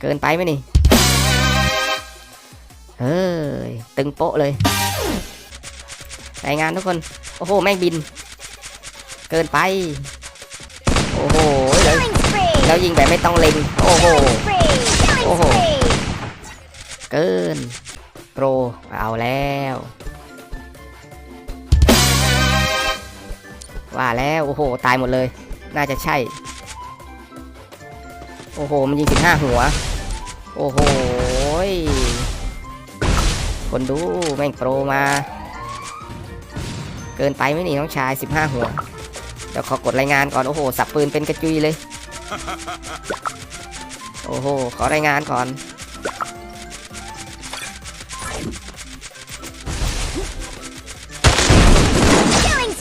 เกินไปไหมนี่ เฮ้ย ตึงโป๊ะเลยรายงานทุกคน โอ้โห แม่งบิน เกินไป โอ้โหแล้วแล้วยิงแบบไม่ต้องเล็ง โอ้โห Spree! Killing Oh. spree! เกิน โปร เอาแล้ว ว่าแล้ว โอ้โห ตายหมดเลย น่าจะใช่ โอ้โห มันยิงสิบห้าหัว โอ้โห คนดูแม่งโปรมา เกินไปไหนี่น้องชายสิบห้าหัวเดี๋ยวขอกดรายงานก่อน โอ้โห สับปืนเป็นกระจุยเลย โอ้โห ขอรายงานก่อน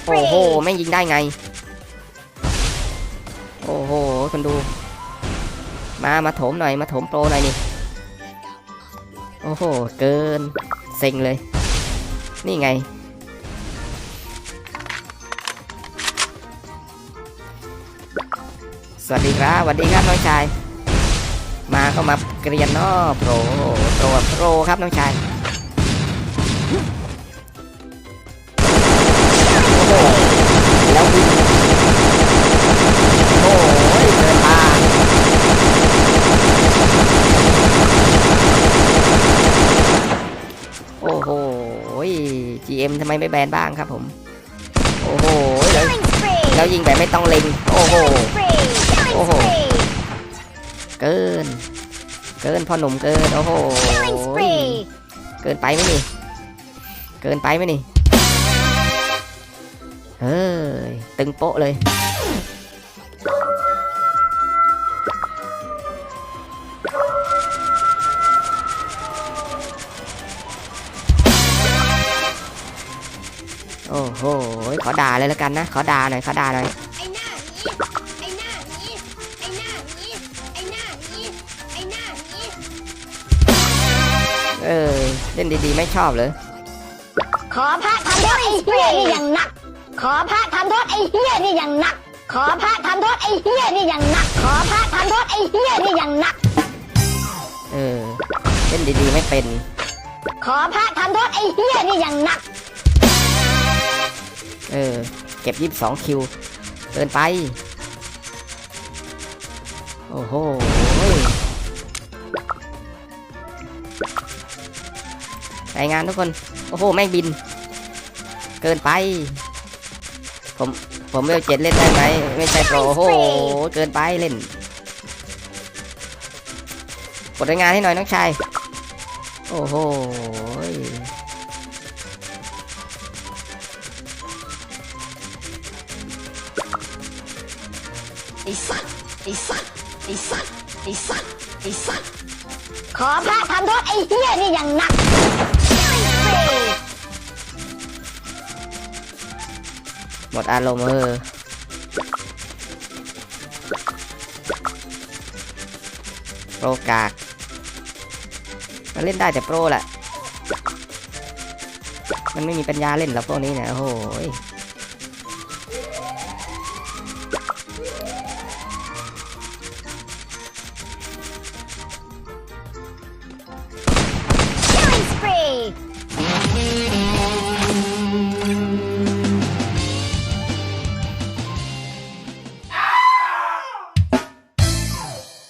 โอ้โห spree! แม่งยิงได้ไง โอ้โห คนดู มา มาถมหน่อย มาถมโปรหน่อยนี่ อ้โห เกิน เซ็งเลย นี่ไง สวัสดีครับสวัสดีครับน้องชาย มาเข้ามาเกรียนนอโปรโปรโปรครับน้องชาย GM ทำไมไม่แบนบ้างครับผม โอ้โหแล้ว Killing spree! แล้วยิงแบบไม่ต้องเล็ง โอ้โห Spree! Killing Oh. spree! เกิน เกินพ่อหนุ่มเกิน โอ้โห Killing spree! เกินไปไหมนี่ เกินไปไหมนี่ เฮ้ย ตึงโป๊ะเลย โอ้โหขอด่าเลยแล้วกันนะ ขอด่าหน่อย ขอด่าหน่อย ไอ้หน้านี้ ไอ้หน้านี้ ไอ้หน้านี้ ไอ้หน้านี้ ไอ้หน้านี้ เออ เล่นดีๆ ไม่ชอบเลยขอพระทำโทษไอ้เฮียนี่อย่างหนัก ขอพระทำโทษไอ้เฮียนี่อย่างหนัก ขอพระทำโทษไอ้เฮียนี่อย่างหนัก ขอพระทำโทษไอ้เฮียนี่อย่างหนัก เออ เล่นดีๆ ไม่เป็น ขอพระทำโทษไอ้เฮียนี่อย่างหนัก เออ เก็บยี่สิบสองคิวเกินไป โอ้โหรายงานทุกคน โอ้โห แม่งบิน เกินไป ผม ผมเวลเจ็ดเล่นได้ไหม ไม่ใช่โปร โอ้โห เกินไปเล่น กดรายงานให้หน่อยน้องชาย โอ้โห ไอ้สัตว์ไอ้สัตว์ไอ้สัตว์ไอ้สัตว์ไอ้สัตว์ขอพระทำโทษไอ้เฮียนี่อย่างหนักหมดอารมณ์เออโปรกากมันเล่นได้แต่โปรแหละ มันไม่มีปัญญาเล่นหรอกพวกนี้เนี่ยโอ้โหย